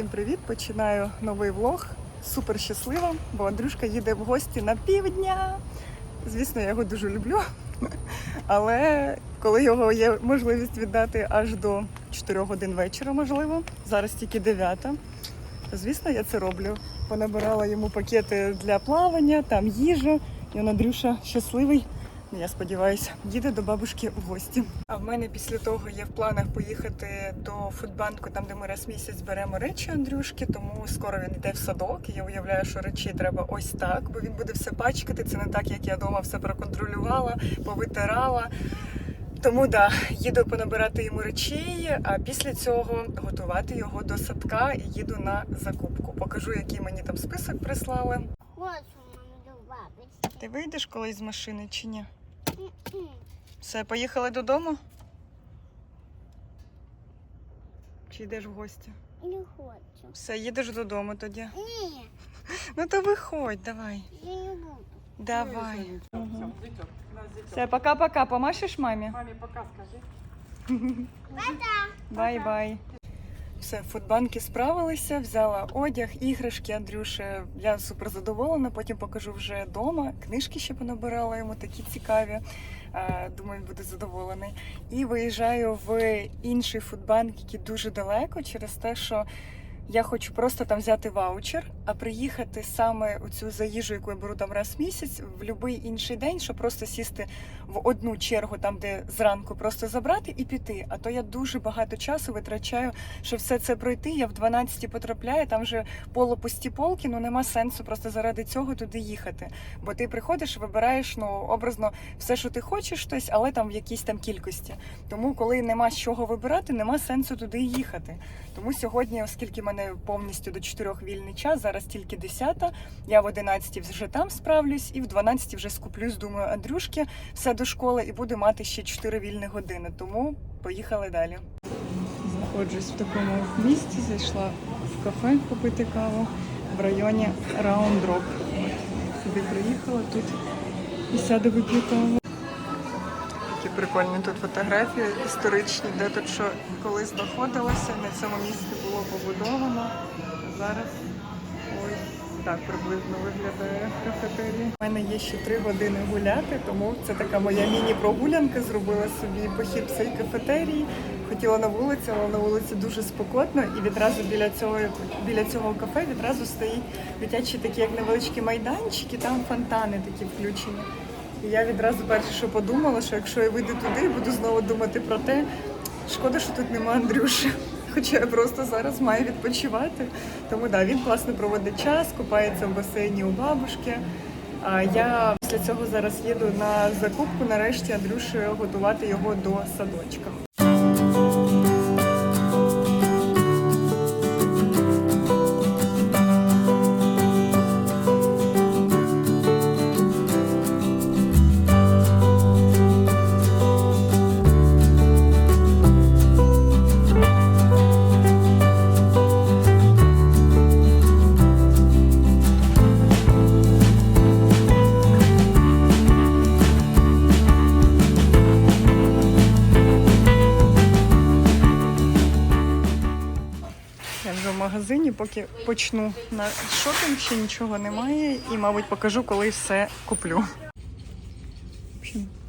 Всім привіт! Починаю новий влог. Супер щаслива, бо Андрюшка їде в гості на півдня. Звісно, я його дуже люблю. Але коли його є можливість віддати аж до 4 годин вечора, можливо, зараз тільки 9, то звісно, я це роблю. Понабирала йому пакети для плавання, там їжа. І Андрюша щасливий. Я сподіваюся, їде до бабушки в гості. А в мене після того є в планах поїхати до фудбанку, там де ми раз в місяць беремо речі Андрюшки, тому скоро він йде в садок. І я уявляю, що речі треба ось так, бо він буде все пачкати. Це не так, як я вдома все проконтролювала, повитирала. Тому да, їду понабирати йому речей, а після цього готувати його до садка і їду на закупку. Покажу, який мені там список прислали. Ти вийдеш колись з машини чи ні? Все, поїхали додому? Чи йдеш в гості? Не хочу. Все, їдеш додому тоді. Ні, Ну то виходь, давай. я не буду. Давай. Все, пока-пока. Помашеш мамі? Маме пока скажи. Бай-бай. Все, фудбанки справилися, взяла одяг, іграшки Андрюше. Я супер задоволена. Потім покажу вже вдома. Книжки ще понабирала йому такі цікаві. Думаю, він буде задоволений. І виїжджаю в інший фудбанк, який дуже далеко, через те, що я хочу просто там взяти ваучер, а приїхати саме у цю за їжу, яку я беру там раз в місяць, в будь-який інший день, щоб просто сісти в одну чергу, там де зранку просто забрати і піти. А то я дуже багато часу витрачаю, щоб все це пройти. Я в 12 потрапляю, там вже полупусті полки, ну нема сенсу просто заради цього туди їхати. Бо ти приходиш, вибираєш ну образно все, що ти хочеш, щось, але там в якійсь там кількості. Тому, коли нема з чого вибирати, нема сенсу туди їхати. Тому сьогодні, оскільки в мене повністю до 4 вільний час, зараз тільки 10, я в 11 вже там справлюсь, і в 12 вже скуплюсь, думаю, Андрюшки, все до школи, і буду мати ще 4 вільні години. Тому поїхали далі. Знаходжусь в такому місці, зайшла в кафе попити каву в районі Rock. Сюди приїхала тут і сяду вип'ю каву. Прикольні тут фотографії історичні, де тут що колись знаходилося, на цьому місці було побудовано. Зараз ось так приблизно виглядає кафетерія. У мене є ще три години гуляти, тому це така моя міні-прогулянка. Зробила собі похід в цій кафетерії. Хотіла на вулицю, але на вулиці дуже спекотно, і відразу біля цього біля цього кафе відразу стоїть дитячі такі як невеличкі майданчики, там фонтани такі включені. І я відразу перше, що подумала, що якщо я вийду туди, буду знову думати про те, шкода, що тут нема Андрюші. Хоча я просто зараз маю відпочивати. Тому да, він класно проводить час, купається в басейні у бабушки. А я після цього зараз їду на закупку, нарешті Андрюшу готувати його до садочка. Поки почну на шопінг, ще нічого немає, і, мабуть, покажу, коли все куплю.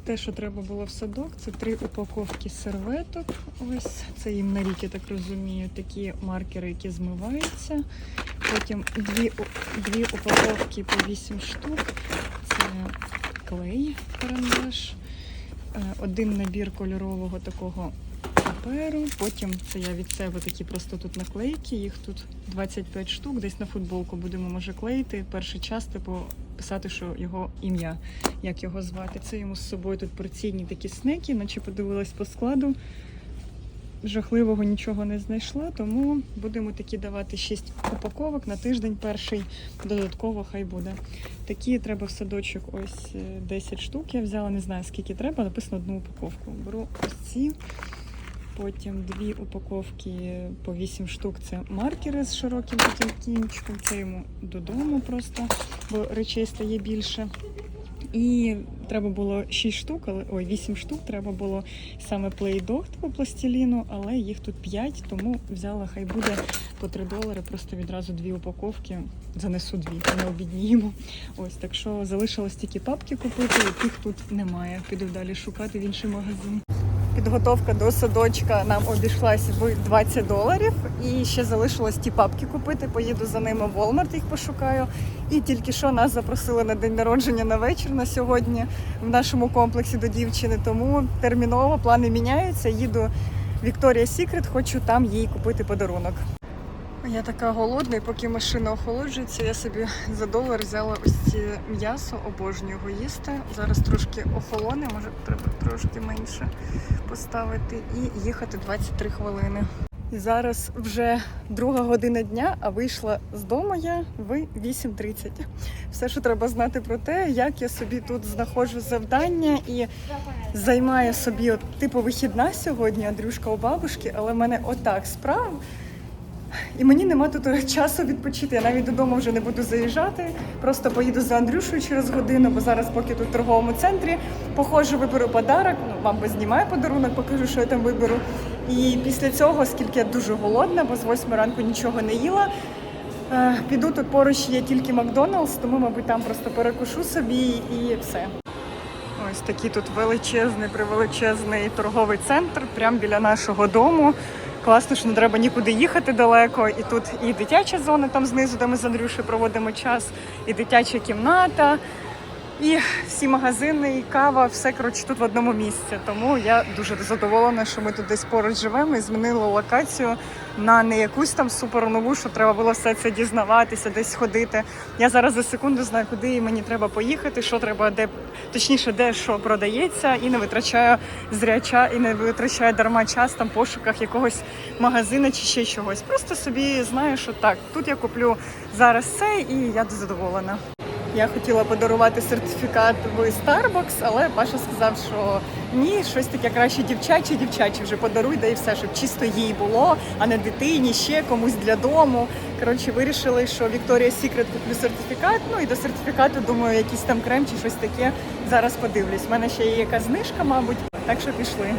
Те, що треба було в садок, це три упаковки серветок. Ось це їм на рік, я так розумію, такі маркери, які змиваються. Потім дві, дві упаковки по 8 штук. Це клей, карандаш, е, один набір кольорового такого паперу. Потім це я від себе такі просто тут наклейки. Їх тут 25 штук. Десь на футболку будемо може клеїти. Перший час, типу, писати, що його ім'я, як його звати. Це йому з собою тут порційні такі снеки, наче подивилась по складу. Жахливого нічого не знайшла, тому будемо такі давати 6 упаковок на тиждень. Перший додатково хай буде. Такі треба в садочок ось е, 10 штук. Я взяла, не знаю скільки треба, написано одну упаковку. Беру ось ці. Потім дві упаковки по 8 штук. Це маркери з широким таким кінчиком. Це йому додому просто, бо речей стає більше. І треба було 6 штук, але ой, 8 штук. Треба було саме плейдох по пластиліну, але їх тут 5, тому взяла, хай буде по 3 долари, просто відразу дві упаковки. Занесу дві, не обідніємо. Ось так що залишилось тільки папки купити, яких тут немає. Піду далі шукати в інший магазин. Підготовка до садочка нам обійшлася в 20 доларів. І ще залишилось ті папки купити. Поїду за ними в Walmart, їх пошукаю. І тільки що нас запросили на день народження на вечір на сьогодні в нашому комплексі до дівчини. Тому терміново плани міняються. Їду Вікторія Сікрет, хочу там їй купити подарунок. Я така голодна, і поки машина охолоджується, я собі за долар взяла ось ці м'ясо, обожнюю його їсти. Зараз трошки охолоне, може треба трошки менше поставити і їхати 23 хвилини. І зараз вже друга година дня, а вийшла з дому я в 8.30. Все, що треба знати про те, як я собі тут знаходжу завдання і займаю собі от, типу вихідна сьогодні, Андрюшка у бабушки, але в мене отак справ. І мені нема тут часу відпочити. Я навіть додому вже не буду заїжджати. Просто поїду за Андрюшою через годину, бо зараз, поки тут в торговому центрі, походжу, виберу подарок. Ну, вам знімаю подарунок, покажу, що я там виберу. І після цього, оскільки я дуже голодна, бо з 8 ранку нічого не їла. е, Піду тут поруч є тільки Макдоналдс, тому, мабуть, там просто перекушу собі і все. Ось такий тут величезний, превеличезний торговий центр, прямо біля нашого дому. Класно, що не треба нікуди їхати далеко. І тут і дитяча зона там знизу, де ми з Андрюшею проводимо час, і дитяча кімната, і всі магазини, і кава, все коротше тут в одному місці. Тому я дуже задоволена, що ми тут десь поруч живемо і змінили локацію на не якусь там супер нову, що треба було все це дізнаватися, десь ходити. Я зараз за секунду знаю, куди мені треба поїхати, що треба, де точніше, де що продається, і не витрачаю зря ча і не витрачаю дарма час там пошуках якогось магазину чи ще чогось. Просто собі знаю, що так, тут я куплю зараз це, і я задоволена. Я хотіла подарувати сертифікат в Starbucks, але Паша сказав, що ні, щось таке краще дівчаче, дівчаче вже подаруй, да і все, щоб чисто їй було, а не дитині, ще комусь для дому. Коротше, вирішили, що Victoria's Secret куплю сертифікат. Ну і до сертифікату, думаю, якийсь там крем чи щось таке. Зараз подивлюсь. У мене ще є якась знижка, мабуть, так що пішли.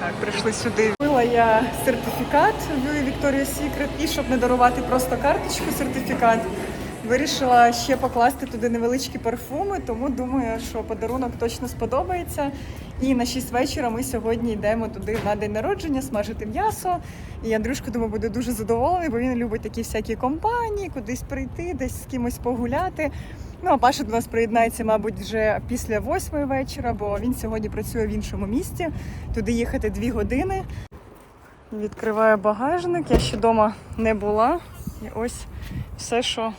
Так, прийшли сюди. Купила я сертифікат в Victoria's Secret і щоб не дарувати просто карточку сертифікат. Вирішила ще покласти туди невеличкі парфуми, тому думаю, що подарунок точно сподобається. І на 6 вечора ми сьогодні йдемо туди на день народження, смажити м'ясо. І Андрюшка, думаю, буде дуже задоволений, бо він любить такі всякі компанії, кудись прийти, десь з кимось погуляти. Ну, а Паша до нас приєднається, мабуть, вже після восьмої вечора, бо він сьогодні працює в іншому місті. Туди їхати дві години. Відкриваю багажник. Я ще вдома не була. І ось все, що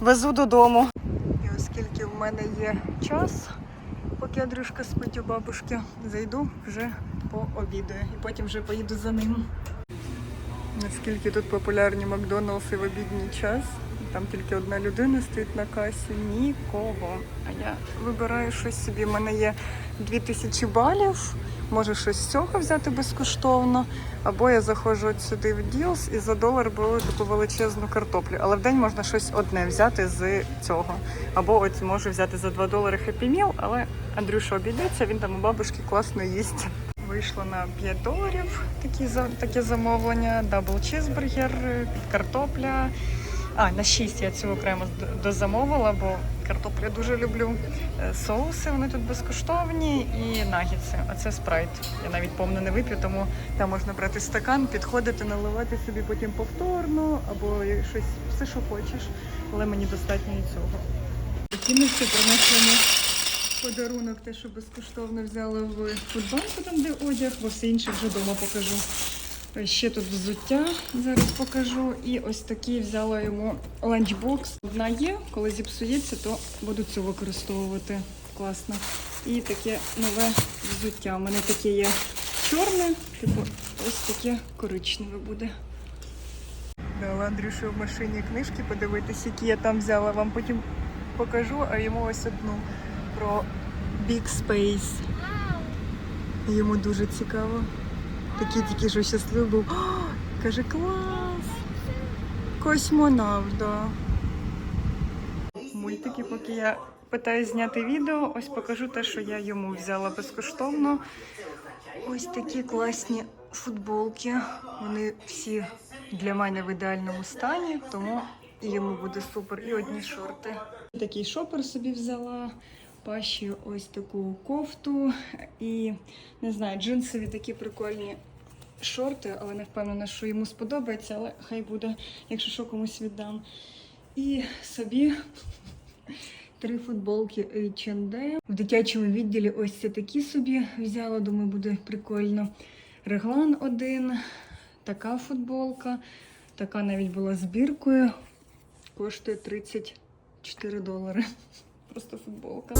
везу додому. І оскільки в мене є час, поки Андрюшка спить у бабушки, зайду вже пообідаю і потім вже поїду за ним. Наскільки тут популярні Макдоналдси в обідній час. Там тільки одна людина стоїть на касі, нікого. А я вибираю щось собі. У мене є 2000 балів. Можу щось з цього взяти безкоштовно. Або я заходжу сюди в Deals і за долар беру таку величезну картоплю. Але в день можна щось одне взяти з цього. Або от можу взяти за 2 долари Meal, але Андрюша обійдеться, він там у бабушки класно їсть. Вийшло на 5 доларів такі, таке замовлення, дабл чизбургер, картопля. А, на 6 я цю окремо дозамовила, бо картоплю я дуже люблю. Е, Соуси вони тут безкоштовні і нагітси. А це спрайт. Я навіть повно не вип'ю, тому там можна брати стакан, підходити, наливати собі потім повторно, або щось, все, що хочеш. Але мені достатньо і цього. Кіночки принесли подарунок, те, що безкоштовно взяли в фудбанку, там де одяг, бо все інше вже вдома покажу. Ще тут взуття зараз покажу. І ось такий взяла йому ланчбокс. Одна є, коли зіпсується, то буду цю використовувати. Класно. І таке нове взуття. У мене таке є чорне, типу ось таке коричневе буде. Дала Андрюшу в машині книжки подивитись, які я там взяла. Вам потім покажу, а йому ось одну про Big Space. Йому дуже цікаво. Такий тільки що щасливий був. Каже, клас! Космонавт, да. Мультики, поки я питає зняти відео. Ось покажу те, що я йому взяла безкоштовно. Ось такі класні футболки. Вони всі для мене в ідеальному стані, тому йому буде супер. І одні шорти. Такий шопер собі взяла. Паші ось таку кофту і не знаю, джинсові такі прикольні шорти, але не впевнена, що йому сподобається, але хай буде, якщо що комусь віддам. І собі три футболки H&M. В дитячому відділі ось це такі собі взяла, думаю, буде прикольно. Реглан один, така футболка, така навіть була збіркою. Коштує 34 долари. Просто футболка.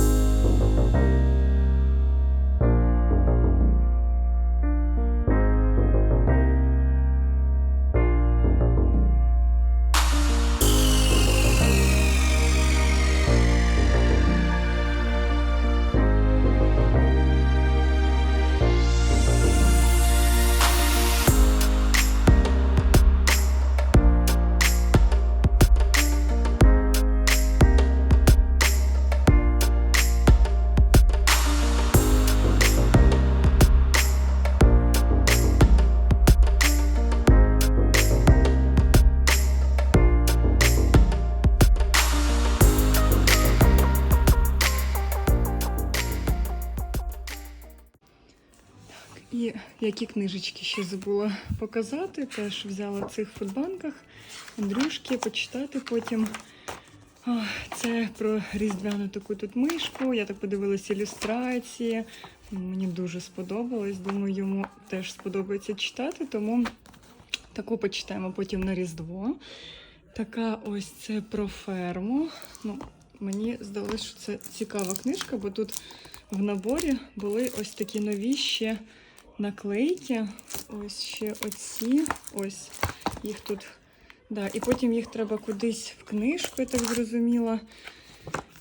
І які книжечки ще забула показати. Теж взяла в цих футбанках Андрюшки, почитати потім. Це про різдвяну таку тут мишку. Я так подивилася ілюстрації. Мені дуже сподобалось. Думаю, йому теж сподобається читати, тому таку почитаємо потім на Різдво. Така ось це про ферму. Ну, мені здалося, що це цікава книжка, бо тут в наборі були ось такі нові ще наклейки. Ось ще оці. Ось їх тут. Да, і потім їх треба кудись в книжку, я так зрозуміла,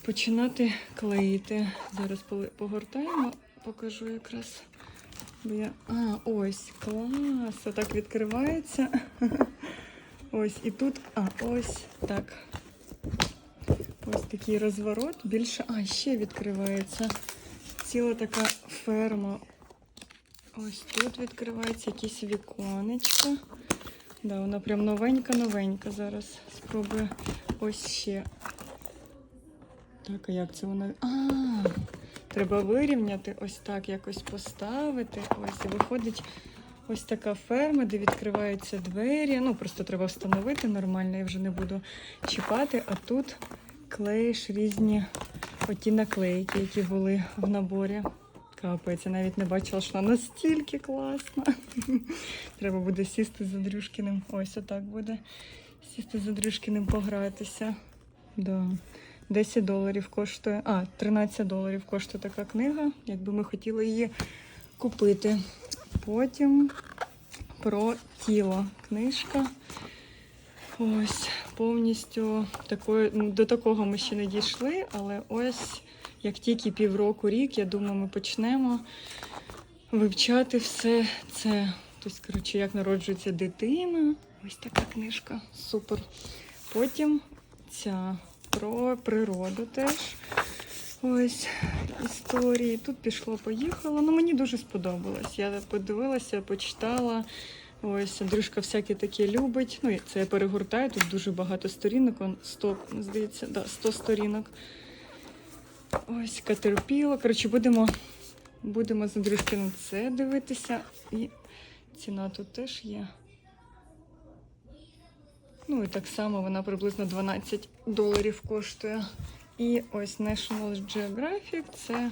починати клеїти. Зараз погортаємо, покажу якраз. Бо я... А, ось, клас! Отак відкривається. Ось, і тут, а, ось так. Ось такий розворот. Більше. А, ще відкривається. Ціла така ферма. Ось тут відкривається якісь віконечко. Да, вона прям новенька-новенька. Зараз спробую ось ще. Так, а як це вона? А, треба вирівняти, ось так якось поставити. Ось і виходить ось така ферма, де відкриваються двері. Ну, просто треба встановити нормально, я вже не буду чіпати. А тут клеїш різні оті наклейки, які були в наборі. Капець, я навіть не бачила, що настільки класна. Треба буде сісти з Андрюшкиним. Ось отак буде. Сісти з Андрюшкиним погратися. Да. 10 доларів коштує. А, 13 доларів коштує така книга, якби ми хотіли її купити. Потім про тіло книжка. Ось повністю такої, до такого ми ще не дійшли, але ось як тільки півроку рік, я думаю, ми почнемо вивчати все це. Тобто, коротше, як народжується дитина. Ось така книжка. Супер. Потім ця про природу теж. Ось історії. Тут пішло, поїхало. Ну, мені дуже сподобалось. Я подивилася, почитала. Ось Андрюшка всяке таке любить. Ну, це я перегортаю, тут дуже багато сторінок, он 100, здається, да, 100 сторінок. Ось Катерпіло. Коротше, будемо, будемо з Андрюшкиным це дивитися. І ціна тут теж є. Ну і так само вона приблизно 12 доларів коштує. І ось National Geographic, це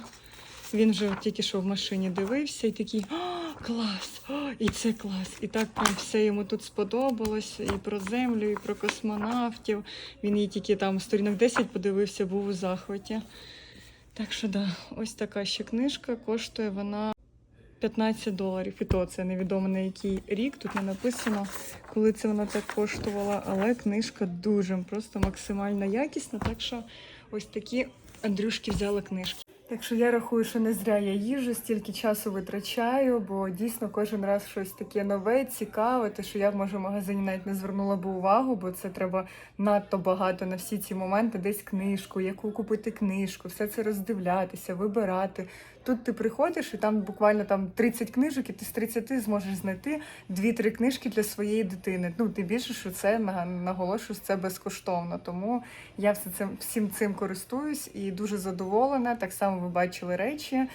він вже тільки що в машині дивився і такий «О, клас! О, і це клас! І так прям все йому тут сподобалось. І про землю, і про космонавтів. Він її тільки там сторінок 10 подивився, був у захваті. Так що да, ось така ще книжка. Коштує вона 15 доларів. І то це невідомо на який рік. Тут не написано, коли це вона так коштувала. Але книжка дуже просто максимально якісна. Так що ось такі Андрюшки взяла книжки. Так що я рахую, що не зря я їжу, стільки часу витрачаю, бо дійсно кожен раз щось таке нове, цікаве, те, що я може в магазині навіть не звернула б увагу, бо це треба надто багато на всі ці моменти, десь книжку, яку купити книжку, все це роздивлятися, вибирати. Тут ти приходиш, і там буквально там 30 книжок, і ти з 30 зможеш знайти 2-3 книжки для своєї дитини. Ну, тим більше, що це на- наголошую, це безкоштовно. Тому я все цим всім цим користуюсь і дуже задоволена. Так само ви бачили речі.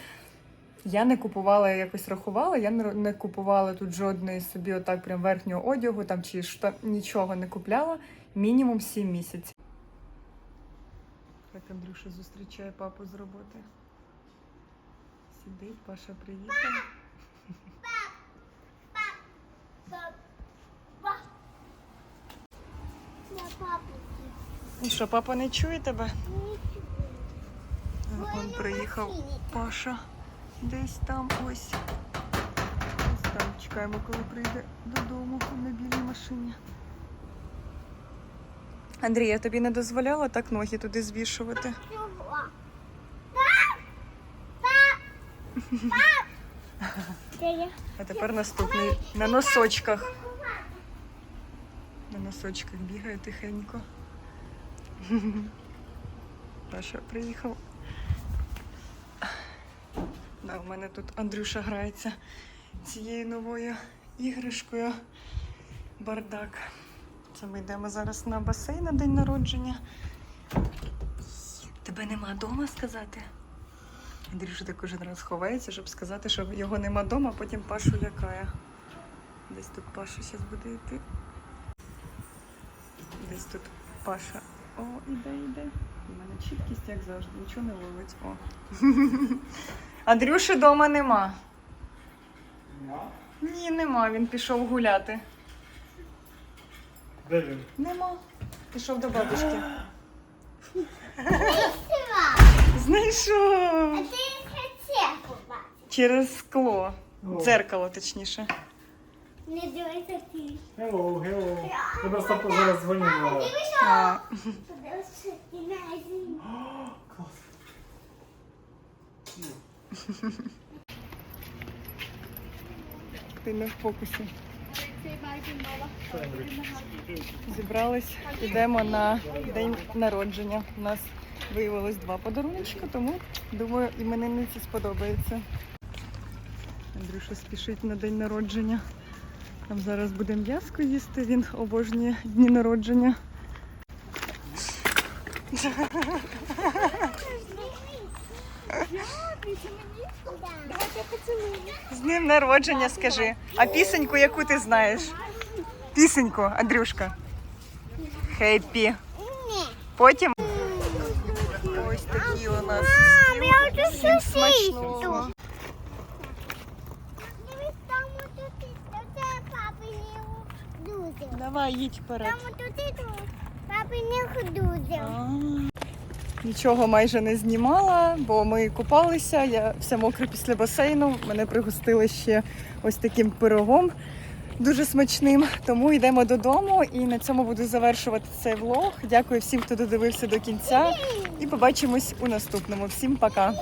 Я не купувала, я якось рахувала, я не, купувала тут жодної собі отак прям верхнього одягу там чи що нічого не купляла. Мінімум 7 місяців. Так Андрюша зустрічає папу з роботи. Сидить, Паша приїхав. І що, папа не чує тебе? Он приїхав Паша. Десь там ось. Ось там чекаємо, коли прийде додому на білій машині. Андрій, я тобі не дозволяла так ноги туди звішувати. Чого? Де я? А тепер наступний на носочках. На носочках бігає тихенько. Паша приїхав. Да, у мене тут Андрюша грається цією новою іграшкою. Бардак. Це ми йдемо зараз на басейн на день народження. Тебе нема вдома сказати? Андрюша так кожен раз ховається, щоб сказати, що його нема вдома, а потім Пашу лякає. Десь тут Паша зараз буде йти. Десь тут Паша. О, іде, іде. У мене чіткість, як завжди, нічого не ловить. О. Андрюші вдома нема. Ні, нема, він пішов гуляти. Де він? Нема. Пішов до бабушки. Знайшов! А ти хотів побачити. Через скло. О. Дзеркало, точніше. Не дивися ти. Hello, hello. Я просто зараз дзвоню на... Дивися. Подивися, ти на. Клас. ти не в фокусі. Зібрались, йдемо на день народження. У нас виявилось два подаруночки, тому думаю, іменинниці сподобається. Андрюша спішить на день народження. Там зараз буде м'яско їсти, він обожнює дні народження. З днем народження скажи. А пісеньку, яку ти знаєш? Пісеньку, Андрюшка. Хеппі. Потім. Смачного. Дивись, там отут, це папині дуже. Давай, їдь вперед. Там отут. Папиних дуже. Нічого майже не знімала, бо ми купалися. Я вся мокра після басейну. Мене пригостили ще ось таким пирогом. Дуже смачним, тому йдемо додому і на цьому буду завершувати цей влог. Дякую всім, хто додивився до кінця. І побачимось у наступному. Всім пока!